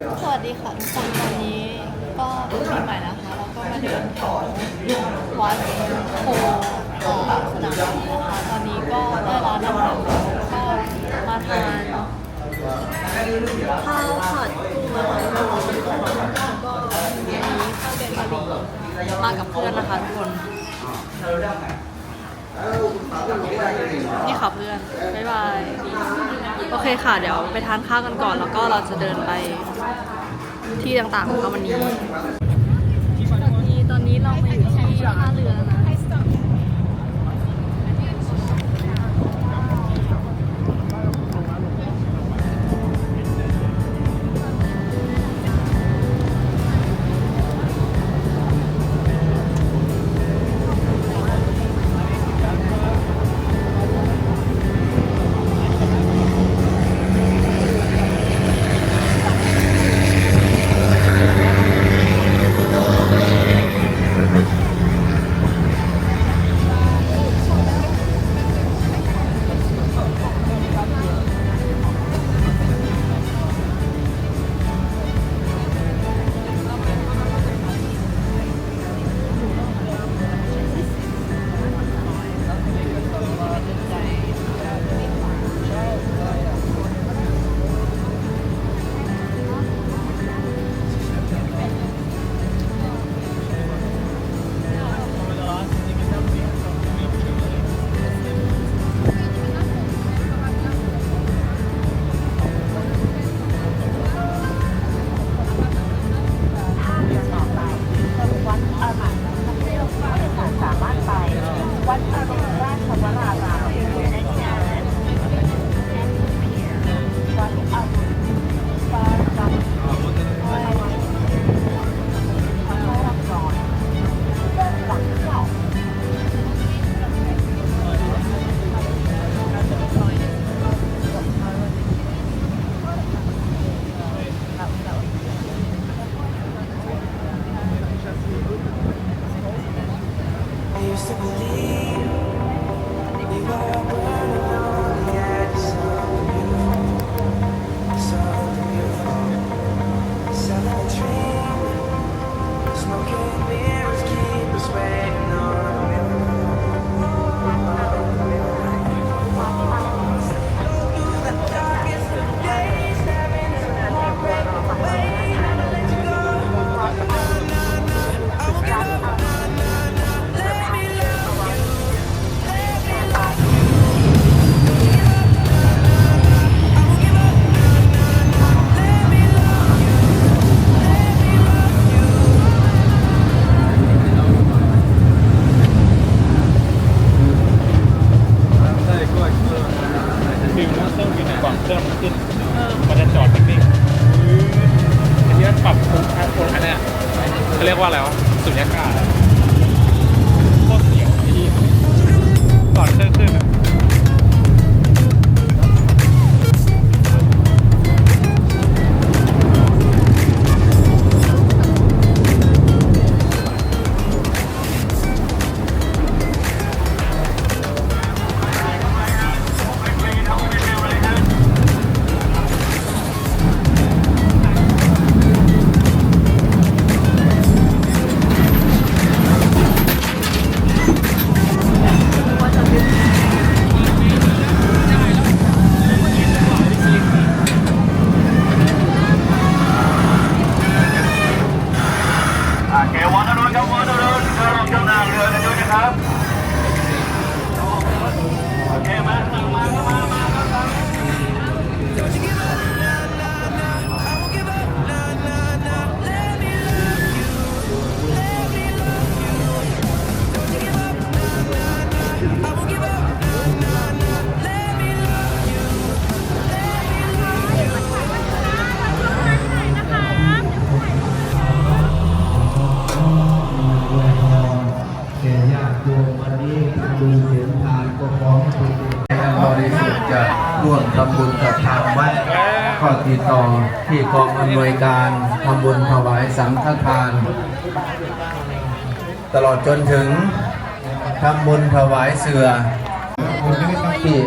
สวัสดีค่ะทุกคนตอนนี้ก็ปีใหม่นะคะแล้วก็มาเดินแถววัดโพสนามหลวนะคะตอนนี้ก็ได้ร้านอาหารก็มาทานข้าวผัดกุ้งนะคะแล้วก็วันนี้ข้าวแกนกะหรี่มากับเพื่อนนะคะทุกคนนี่ค่ะเพื่อนบ๊ายบาย โอเคค่ะ เดี๋ยวไปทานข้าวกันก่อน แล้วก็เราจะเดินไปที่ต่างๆของวันนี้ ยกว่าแล้วสุญญากาศ ที่กองอำนวยการทำบุญถวายสังฆทาน ตลอดจนถึงทำบุญถวายเสือที่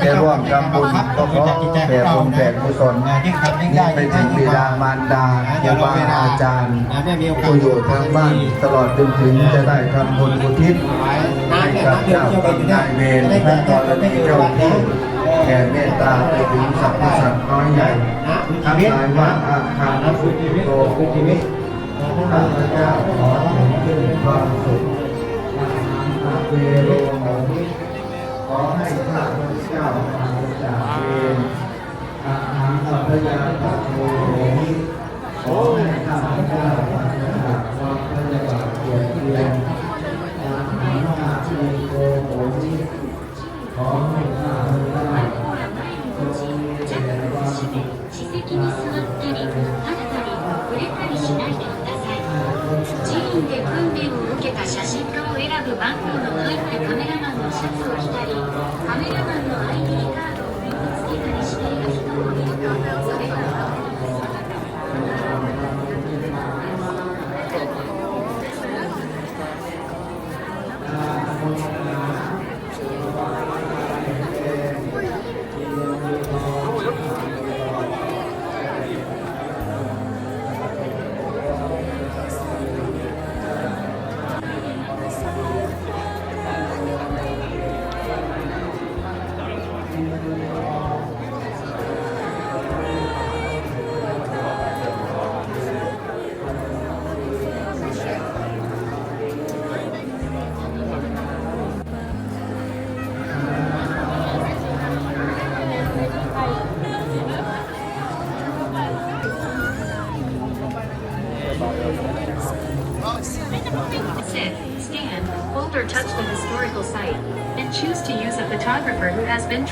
ได้ร่วมทำบุญก็ขอแผ่บุญแผ่กุศลนี่ไปถึงบิดามารดาครูบอาจารย์ผู้อยู่ทางบ้านตลอดจนถึงจะได้ทำบุญอุทิศให้กับเจ้ากรรมนายเวรและกรณีเจ้าที่ แผ่เมตตาไปถึงสรรพสัตว์น้อยใหญ่ทั้งหลายว่าอาคารสุขิโตคุจิข้าพเจ้าขอถึงความสุขเวโรโมขอให้ข้าพเจ้าปราศจากเวรอาหารอัพยาตโมขอให้ข้าพเจ้าปราศจากความ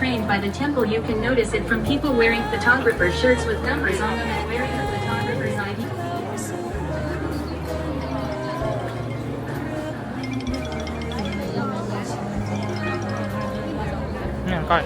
trained by the temple you can notice it from people wearing photographer shirts with numbers on them and wearing the photographer's ID. Mm, got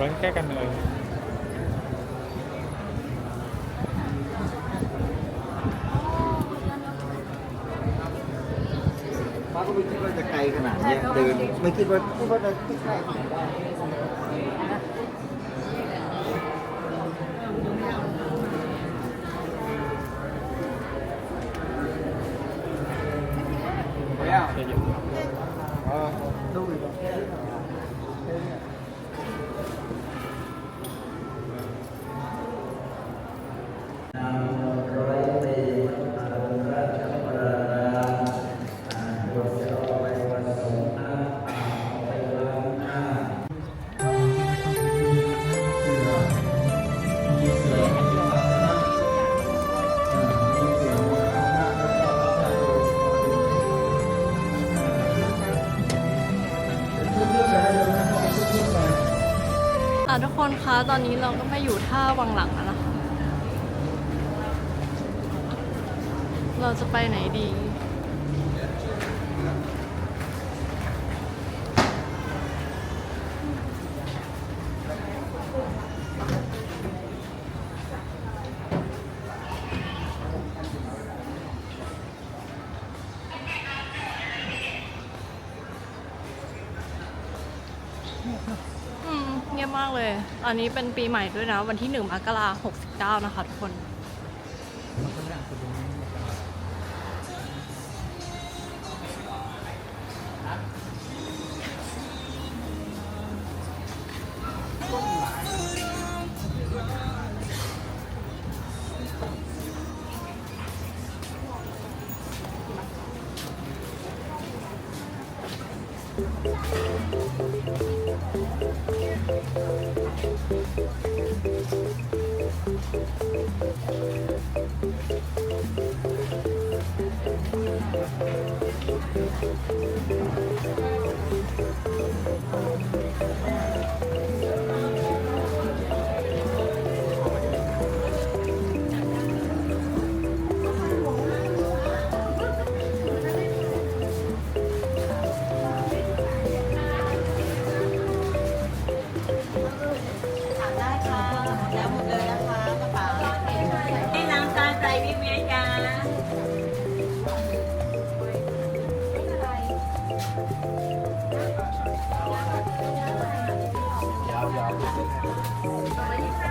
ร้อนแก้กันเลยป้าก็ไม่คิดว่าจะไกลขนาดนี้เดินไม่คิดว่าคิดว่าจะใกล้ขนาด ตอนนี้เราก็มาอยู่ท่าวังหลังแล้วนะคะ เราจะไปไหนดี มากเลย อันนี้เป็นปีใหม่ด้วยนะ วันที่หนึ่งมกราหกสิบเก้านะคะทุกคน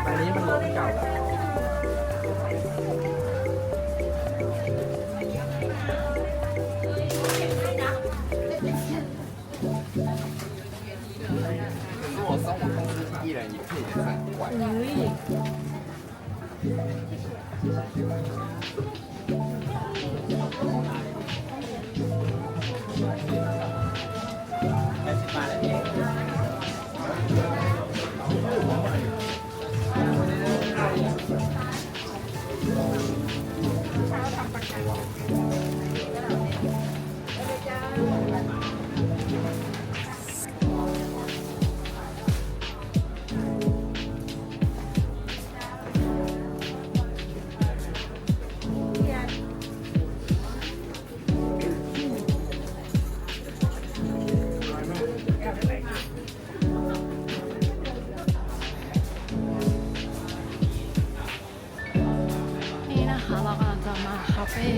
อันนี้มันรถเก่าแล้ว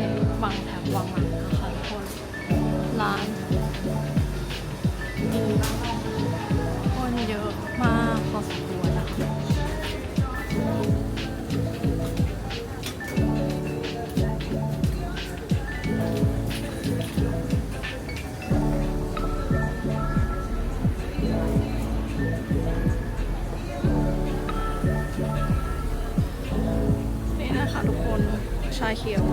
คาเฟ่วังแถบวังหลังนะคะทุกคนร้านมีคนเยอะมากพอสมควรนะคะนี่นะคะทุกคนชาเขียว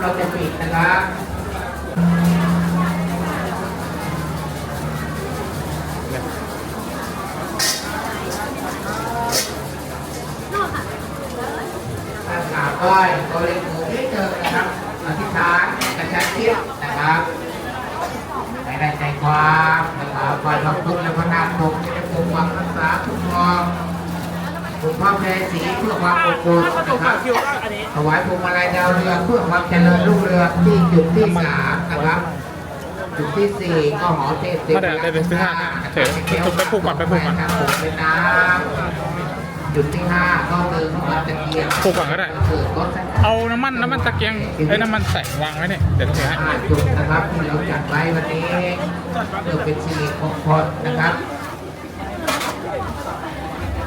เราจะปิดนะครับถ้ากราบไหว้ก็เลยมือที่เจอนะครับอธิษฐานกระชับชิดนะครับให้ได้ใจความนะครับไหว้พระพุทธและพระนามคงจะได้ปกปักรักษาคุ้มครอง คุณพ่อแม่สีเพื่อความอบอุ่นนะครับถวายพวงมาลัยดาวเรืองเพื่อความเจริญรุ่งเรืองที่จุดที่สามนะครับจุดที่สี่ก็หอเทพเทพเดี๋ยวเดี๋ยวเดี๋ยวไปห้าเถอะไปปลูกก่อนไปปลูกก่อนปลูกเป็นน้ำจุดที่ห้าก็คือพระบาทตะเกียบปลูกก่อนก็ได้เกิดรถสัญเอาน้ำมันน้ำมันตะเกียงเอ้ยน้ำมันแสงวางไว้เนี่ยเดี๋ยวเทให้ห้าจุดนะครับที่เราจัดไว้วันนี้เพื่อเป็นสิริมงคลนะครับเ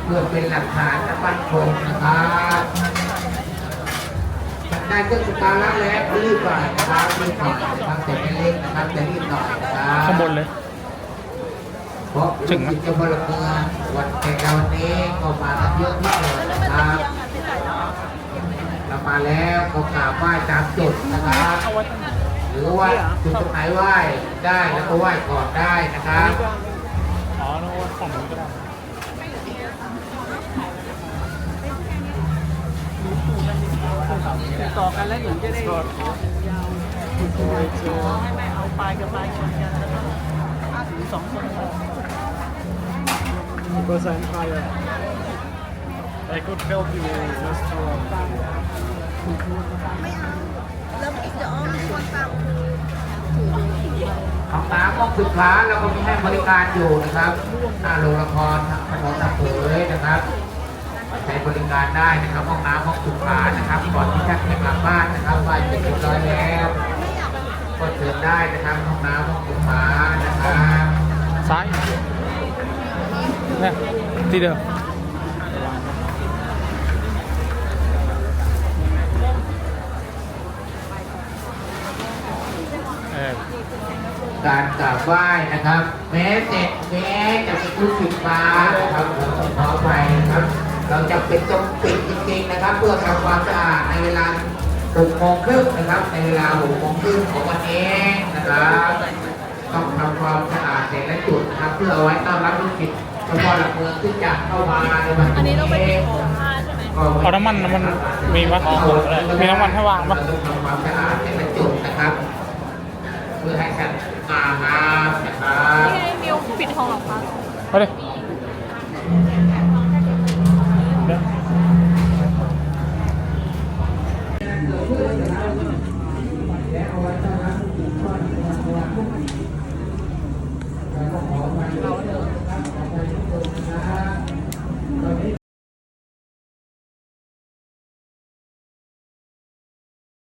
พื่อเป็นหลักฐานและมั่นคงนะครับได้เครื่องสการะแล้วรีบหน่อยนะครับรีบหน่อยนะครับแต่ไม่เล็กนะครับแต่รีบหน่อยนะครับข้างบนเลยเพราะถึงไหมลูกศิษย์เจ้าพระเมืองวันแข่งเราวันนี้ก็มากันเยอะที่สุดนะครับเรามาแล้วก็กราบไหว้ตามจุดนะครับหรือว่าจุดตรงไหนไหว้ได้แล้วก็ไหว้ก่อนได้นะครับอ๋อนึกว่าของคนก็ได้ ต่อกันแล้วถึงจะได้ยาวให้แม่เอาปลายกับปลายชนกันแล้วก็ถือสองคน Because I'm tired. I could help you just to ห้องน้ำห้องสุขาเราก็มีให้บริการอยู่นะครับหน้าโรงละครถนนตะเผยนะครับใช้ บริการได้นะครับห้องน้ำห้องสุขานะครับก่อนที่ท่านจะกลับบ้านนะครับไหว้เสร็จเรียบร้อยแล้วก็เชิญได้นะครับห้องน้ำห้องสุขานะครับซ้ายเนี่ยที่เดิมเออการกราบไหว้นะครับ แม้แต่แม้จะเป็นชุดสีฟ้านะครับผมต้องขอไปนะครับ เราจะเป็นต้องปิดจริงๆนะครับ เพื่อทำความสะอาดในเวลา6โมงครึ่งนะครับ ในเวลา6โมงครึ่งของวันนี้นะครับต้องทำความสะอาดแต่ละจุดนะครับ เพื่อเอาไว้ต้อนรับลูกศิษย์เฉพาะหลักเมืองที่จะเข้ามาในวันอันนี้นี้ต้องไปติดโครงผ้าใช่ไหมเอาน้ำมันน้ำมันมีปะมีน้ำมันให้วางปะเราต้องทำความสะอาดแต่ละจุดนะครับเพื่อให้สะอาดนะครับนี่ไงมิวปิดทองหรอคะไปดิ